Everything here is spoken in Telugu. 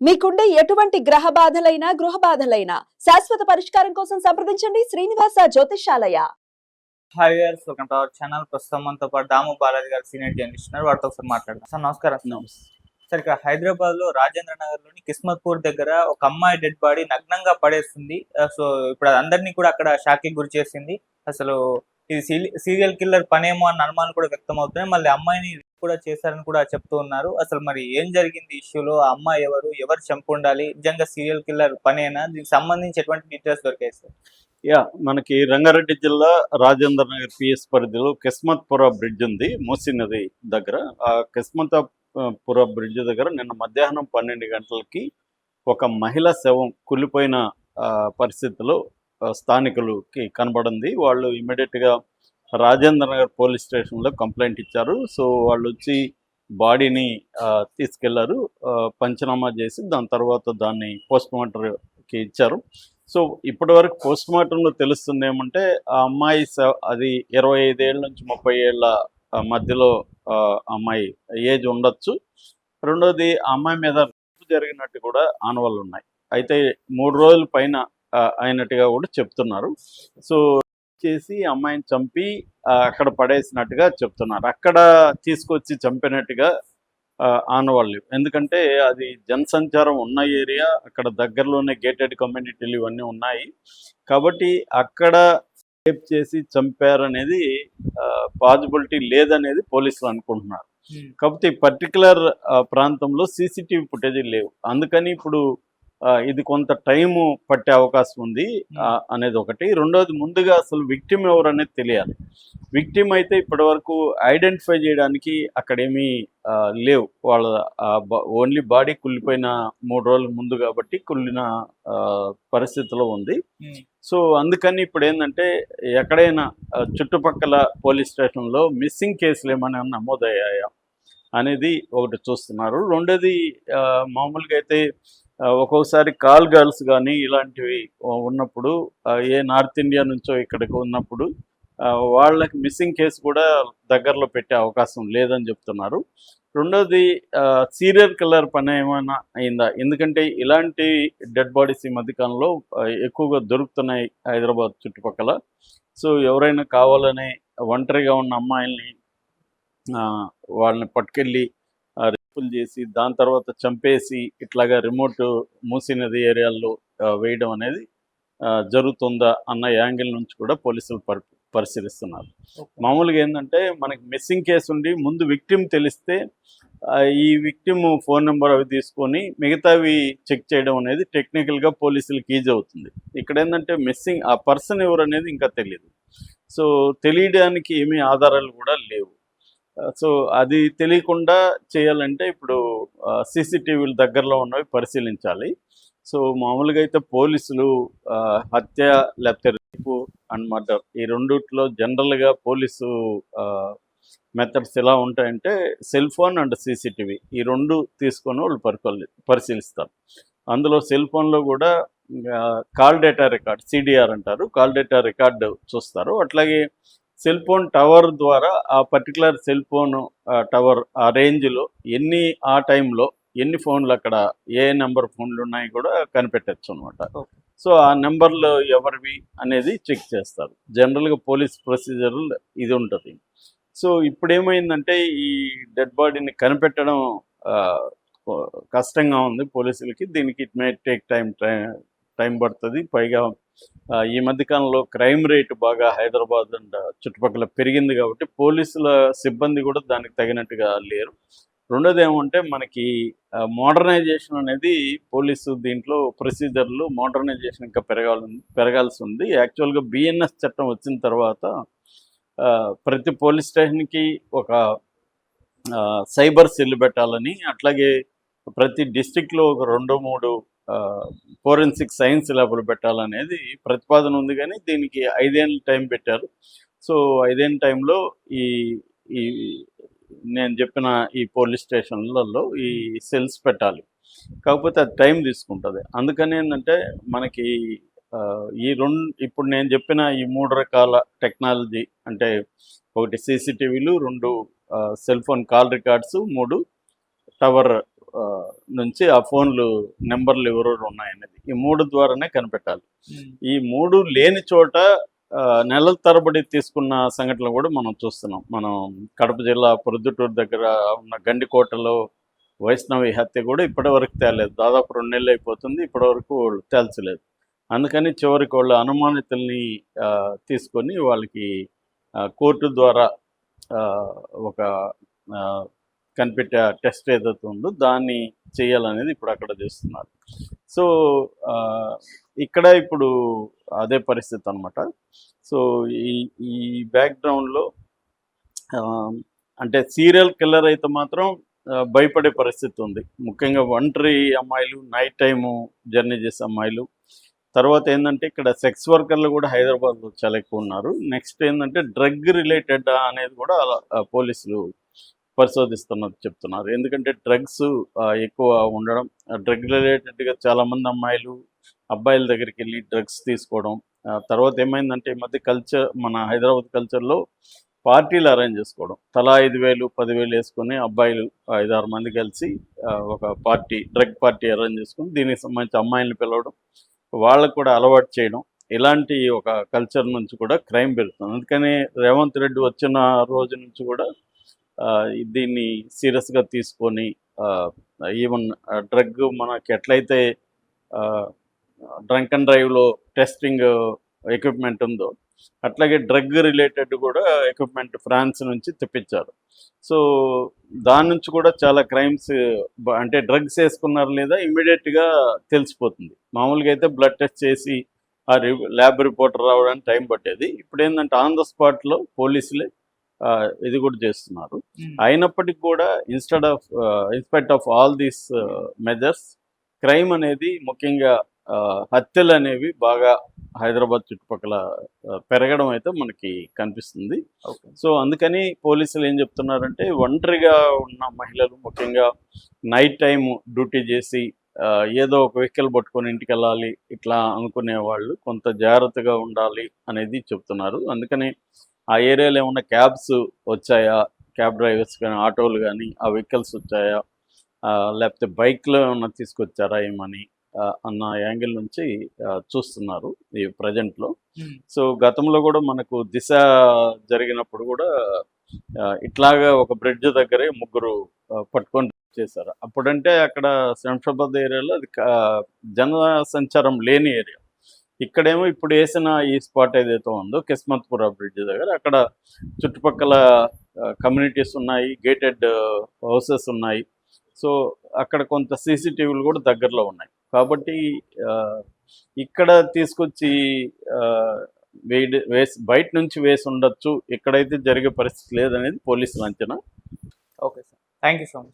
మీకుండే ఎటువంటి గ్రహ బాధలైనా గృహ బాధలైనా శాశ్వత పరిష్కారం కోసం సంప్రదించండి శ్రీనివాస జ్యోతిషాలయ హాయ్ గారు వెల్కమ్ టు అవర్ ఛానల్ ప్రస్తుతం మనతో పాటు దాము బాలాజీ గారు సీనియర్ జర్నలిస్ట్ ఉన్నారు. వారితో ఒకసారి మాట్లాడదాం. సార్ నమస్కారం. సార్ ఇక్కడ హైదరాబాద్లో రాజేంద్ర నగర్లోని కిస్మత్పూర్ దగ్గర ఒక అమ్మాయి డెడ్ బాడీ నగ్నంగా పడేస్తుంది సో ఇప్పుడు అది అందరినీ కూడా అక్కడ షాక్ గురి చేసింది. అసలు ఇది సీరియల్ కిల్లర్ పనేమో అన్న అనుమానాలు కూడా వ్యక్తం అవుతున్నాయి మళ్ళీ అమ్మాయిని కూడా చేశారని కూడా చెప్తూ ఉన్నారు. అసలు మరి ఏం జరిగింది ఇష్యూలో? ఆ అమ్మాయి ఎవరు? ఎవరు చంపు ఉండాలి? నిజంగా సీరియల్ కిల్లర్ పనేనా? దీనికి సంబంధించి ఎటువంటి డీటెయిల్స్ దొరికాయి సార్. యా మనకి రంగారెడ్డి జిల్లా రాజేంద్ర నగర్ పిఎస్ పరిధిలో కిస్మత్పుర బ్రిడ్జ్ ఉంది మూసీ నది దగ్గర. ఆ కిస్మతపుర బ్రిడ్జ్ దగ్గర నిన్న మధ్యాహ్నం పన్నెండు గంటలకి ఒక మహిళ శవం కులిపోయిన ఆ, పరిస్థితిలో స్థానికులకి కనబడింది. వాళ్ళు ఇమీడియట్గా రాజేంద్ర నగర్ పోలీస్ స్టేషన్లో కంప్లైంట్ ఇచ్చారు. సో వాళ్ళు వచ్చి బాడీని ఆ, తీసుకెళ్ళారు. పంచనామా చేసి దాని తర్వాత దాన్ని పోస్ట్ మార్టంకి ఇచ్చారు. సో ఇప్పటి వరకు పోస్ట్ మార్టంలో తెలుస్తుంది ఏమంటే ఆ అమ్మాయి స- అది ఇరవై ఐదేళ్ళ నుంచి ముప్పై ఏళ్ళ మధ్యలో ఆ, అమ్మాయి ఏజ్ ఉండొచ్చు. రెండోది ఆ అమ్మాయి మీద రేపు జరిగినట్టు కూడా ఆనవాళ్ళు ఉన్నాయి. అయితే మూడు రోజుల పైన అయినట్టుగా కూడా చెప్తున్నారు. సో చేసి అమ్మాయిని చంపి అక్కడ పడేసినట్టుగా చెప్తున్నారు. అక్కడ తీసుకొచ్చి చంపినట్టుగా ఆనవాళ్ళు. ఎందుకంటే అది జనసంచారం ఉన్న ఏరియా అక్కడ దగ్గరలోనే గేటెడ్ కమ్యూనిటీలు ఇవన్నీ ఉన్నాయి. కాబట్టి అక్కడ రేప్ చేసి చంపారనేది పాసిబిలిటీ లేదనేది పోలీసులు అనుకుంటున్నారు. ఈ పర్టికులర్ ప్రాంతంలో సీసీటీవీ ఫుటేజ్ లేవు. అందుకని ఇప్పుడు ఇది కొంత టైము పట్టే అవకాశం ఉంది అనేది ఒకటి. రెండోది ముందుగా అసలు విక్టిమ్ ఎవరు అనేది తెలియాలి. విక్టిమ్ అయితే ఇప్పటి వరకు ఐడెంటిఫై చేయడానికి అక్కడేమీ లేవు. వాళ్ళ ఓన్లీ బాడీ కుళ్ళిపోయిన మూడు రోజుల ముందు కాబట్టి కుళ్ళిన పరిస్థితిలో ఉంది. సో అందుకని ఇప్పుడు ఏంటంటే ఎక్కడైనా చుట్టుపక్కల పోలీస్ స్టేషన్లో మిస్సింగ్ కేసులు ఏమైనా నమోదయ్యాయా అనేది ఒకటి చూస్తున్నారు. రెండోది మామూలుగా అయితే ఒక్కోసారి కాల్ గర్ల్స్ కానీ ఇలాంటివి ఉన్నప్పుడు ఏ నార్త్ ఇండియా నుంచో ఇక్కడికి ఉన్నప్పుడు వాళ్ళకి మిస్సింగ్ కేసు కూడా దగ్గరలో పెట్టే అవకాశం లేదని చెప్తున్నారు. రెండోది సీరియల్ కిల్లర్ పని ఏమైనా అయిందా? ఎందుకంటే ఇలాంటి డెడ్ బాడీస్ ఈ మధ్యకాలంలో ఎక్కువగా దొరుకుతున్నాయి హైదరాబాద్ చుట్టుపక్కల. సో ఎవరైనా కావాలని ఒంటరిగా ఉన్న అమ్మాయిల్ని వాళ్ళని పట్టుకెళ్ళి రేపులు చేసి దాని తర్వాత చంపేసి ఇట్లాగా రిమోట్ మూసీ నది ఏరియాల్లో వేయడం అనేది జరుగుతుందా అన్న యాంగిల్ నుంచి కూడా పోలీసులు పరి పరిశీలిస్తున్నారు. మామూలుగా ఏంటంటే మనకి మిస్సింగ్ కేసు ఉండి ముందు విక్టిమ్ తెలిస్తే ఈ విక్టిమ్ ఫోన్ నెంబర్ అవి తీసుకొని మిగతావి చెక్ చేయడం అనేది టెక్నికల్గా పోలీసులకి ఈజీ అవుతుంది. ఇక్కడ ఏంటంటే మిస్సింగ్ ఆ పర్సన్ ఎవరు అనేది ఇంకా తెలియదు సో తెలియడానికి ఏమీ ఆధారాలు కూడా లేవు. సో అది తెలియకుండా చేయాలంటే ఇప్పుడు సీసీటీవీలు దగ్గరలో ఉన్నవి పరిశీలించాలి. సో మామూలుగా అయితే పోలీసులు హత్య లేకపోతే రేపు అండ్ మర్డర్ ఈ రెండుట్లో జనరల్గా పోలీసు మెథడ్స్ ఎలా ఉంటాయంటే సెల్ ఫోన్ అండ్ సీసీటీవీ ఈ రెండు తీసుకొని వాళ్ళు పరికొల్లి పరిశీలిస్తారు. అందులో సెల్ ఫోన్లో కూడా కాల్ డేటా రికార్డ్ సిడిఆర్ అంటారు. కాల్ డేటా రికార్డు చూస్తారు. అట్లాగే సెల్ ఫోన్ టవర్ ద్వారా ఆ పర్టికులర్ సెల్ ఫోన్ టవర్ ఆ రేంజ్లో ఎన్ని ఆ టైంలో ఎన్ని ఫోన్లు అక్కడ ఏ నెంబర్ ఫోన్లు ఉన్నాయి కూడా కనిపెట్టచ్చు అనమాట. సో ఆ నెంబర్లు ఎవరివి అనేది చెక్ చేస్తారు. జనరల్గా పోలీస్ ప్రొసీజర్ ఇది ఉంటుంది. సో ఇప్పుడు ఏమైందంటే ఈ డెడ్ బాడీని కనిపెట్టడం కష్టంగా ఉంది పోలీసులకి. దీనికి it may take time time పడుతుంది. పైగా ఈ మధ్యకాలంలో క్రైమ్ రేట్ బాగా హైదరాబాద్ అండ్ చుట్టుపక్కల పెరిగింది కాబట్టి పోలీసుల సిబ్బంది కూడా దానికి తగినట్టుగా లేరు. రెండోది ఏమంటే మనకి మోడర్నైజేషన్ అనేది పోలీసు దీంట్లో ప్రొసీజర్లు మోడర్నైజేషన్ ఇంకా పెరగాలి పెరగాల్సి ఉంది. యాక్చువల్గా బిఎన్ఎస్ చట్టం వచ్చిన తర్వాత ఆ, ప్రతి పోలీస్ స్టేషన్కి ఒక సైబర్ సెల్ పెట్టాలని అట్లాగే ప్రతి డిస్టిక్లో ఒక రెండు మూడు ఫోరెన్సిక్ సైన్స్ ల్యాబ్లు పెట్టాలనేది ప్రతిపాదన ఉంది కానీ దీనికి ఐదేళ్ళ టైం పెట్టారు. సో ఐదేళ్ళ టైంలో ఈ ఈ నేను చెప్పిన ఈ పోలీస్ స్టేషన్లలో ఈ సెల్స్ పెట్టాలి. కాకపోతే అది టైం తీసుకుంటుంది. అందుకని ఏంటంటే మనకి ఈ రెండు ఇప్పుడు నేను చెప్పిన ఈ మూడు రకాల టెక్నాలజీ అంటే ఒకటి సీసీటీవీలు రెండు సెల్ ఫోన్ కాల్ రికార్డ్స్ మూడు టవర్ నుంచి ఆ ఫోన్లు నెంబర్లు ఎవరెవరు ఉన్నాయనేది ఈ మూడు ద్వారానే కనిపెట్టాలి. ఈ మూడు లేని చోట నెలల తరబడి తీసుకున్న సంఘటనలు కూడా మనం చూస్తున్నాం. మనం కడప జిల్లా పొద్దుటూరు దగ్గర ఉన్న గండికోటలో వైష్ణవి హత్య కూడా ఇప్పటివరకు తేలేదు దాదాపు రెండు నెలలు అయిపోతుంది ఇప్పటివరకు వాళ్ళు తేల్చలేదు. అందుకని చివరికి వాళ్ళు అనుమానితుల్ని తీసుకొని వాళ్ళకి కోర్టు ద్వారా ఒక కనిపెట్టే టెస్ట్ ఏదైతే ఉందో దాన్ని చేయాలనేది ఇప్పుడు అక్కడ చేస్తున్నారు. సో ఆ, ఇక్కడ ఇప్పుడు అదే పరిస్థితి అనమాట సో ఈ ఈ బ్యాక్గ్రౌండ్లో అంటే సీరియల్ కిల్లర్ అయితే మాత్రం భయపడే పరిస్థితి ఉంది. ముఖ్యంగా ఒంటరి అమ్మాయిలు నైట్ టైము జర్నీ చేసే అమ్మాయిలు. తర్వాత ఏంటంటే ఇక్కడ సెక్స్ వర్కర్లు కూడా హైదరాబాద్లో చాలా ఎక్కువ ఉన్నారు. నెక్స్ట్ ఏంటంటే డ్రగ్ రిలేటెడ్ అనేది కూడా అలా- పోలీసులు పరిశోధిస్తున్నది చెప్తున్నారు. ఎందుకంటే డ్రగ్స్ ఎక్కువ ఉండడం డ్రగ్ రిలేటెడ్గా చాలామంది అమ్మాయిలు అబ్బాయిల దగ్గరికి వెళ్ళి డ్రగ్స్ తీసుకోవడం తర్వాత ఏమైందంటే ఈ మధ్య కల్చర్ మన హైదరాబాద్ కల్చర్లో పార్టీలు అరేంజ్ చేసుకోవడం. తలా ఐదు వేలు పదివేలు వేసుకొని అబ్బాయిలు ఐదారు మంది కలిసి ఒక పార్టీ డ్రగ్ పార్టీ అరేంజ్ చేసుకొని దీనికి సంబంధించి అమ్మాయిలను పిలవడం వాళ్ళకు కూడా అలవాటు చేయడం ఇలాంటి ఒక కల్చర్ నుంచి కూడా క్రైమ్ పెరుగుతుంది. అందుకని రేవంత్ రెడ్డి వచ్చిన రోజు నుంచి కూడా దీన్ని సీరియస్గా తీసుకొని ఈవెన్ డ్రగ్ మనకి ఎట్లయితే డ్రంక్ అండ్ డ్రైవ్లో టెస్టింగ్ ఎక్విప్మెంట్ ఉందో అట్లాగే డ్రగ్ రిలేటెడ్ కూడా ఎక్విప్మెంట్ ఫ్రాన్స్ నుంచి తెప్పించారు. సో దాని నుంచి కూడా చాలా క్రైమ్స్ అంటే డ్రగ్స్ వేసుకున్నారు లేదా ఇమీడియట్గా తెలిసిపోతుంది. మామూలుగా అయితే బ్లడ్ టెస్ట్ చేసి ఆ ల్యాబ్ రిపోర్ట్ రావడానికి టైం పట్టేది. ఇప్పుడు ఏంటంటే ఆన్ ద స్పాట్లో పోలీసులే ఇది కూడా చేస్తున్నారు. అయినప్పటికీ కూడా instead of inspect of all these measures crime అనేది ముఖ్యంగా హత్యలు అనేవి బాగా హైదరాబాద్ చుట్టుపక్కల పెరగడం అయితే మనకి కనిపిస్తుంది. సో అందుకని పోలీసులు ఏం చెప్తున్నారంటే ఒంటరిగా ఉన్న మహిళలు ముఖ్యంగా నైట్ టైం డ్యూటీ చేసి ఏదో ఒక వెహికల్ పట్టుకొని ఇంటికి వెళ్ళాలి ఇట్లా అనుకునే వాళ్ళు కొంత జాగ్రత్తగా ఉండాలి అనేది చెప్తున్నారు. అందుకని ఆ ఏరియాలో ఏమన్నా క్యాబ్స్ వచ్చాయా? క్యాబ్ డ్రైవర్స్ కానీ ఆటోలు కానీ ఆ వెహికల్స్ వచ్చాయా? లేకపోతే బైక్లో ఏమన్నా తీసుకొచ్చారా ఏమని అన్న యాంగిల్ నుంచి చూస్తున్నారు ఈ ప్రజెంట్లో. సో గతంలో కూడా మనకు దిశ జరిగినప్పుడు కూడా ఇట్లాగా ఒక బ్రిడ్జ్ దగ్గరే ముగ్గురు పట్టుకొని చేశారు. అప్పుడంటే అక్కడ శంషాబాద్ ఏరియాలో అది జన సంచారం లేని ఏరియా. ఇక్కడేమో ఇప్పుడు వేసిన ఈ స్పాట్ ఏదైతే ఉందో కిస్మత్పుర బ్రిడ్జ్ దగ్గర అక్కడ చుట్టుపక్కల కమ్యూనిటీస్ ఉన్నాయి గేటెడ్ హౌసెస్ ఉన్నాయి. సో అక్కడ కొంత సీసీటీవీలు కూడా దగ్గరలో ఉన్నాయి. కాబట్టి ఇక్కడ తీసుకొచ్చి వేడి వేసి బయట నుంచి వేసి ఉండొచ్చు. ఇక్కడైతే జరిగే పరిస్థితి లేదనేది పోలీసుల అంచనా. Okay sir. Thank you so much.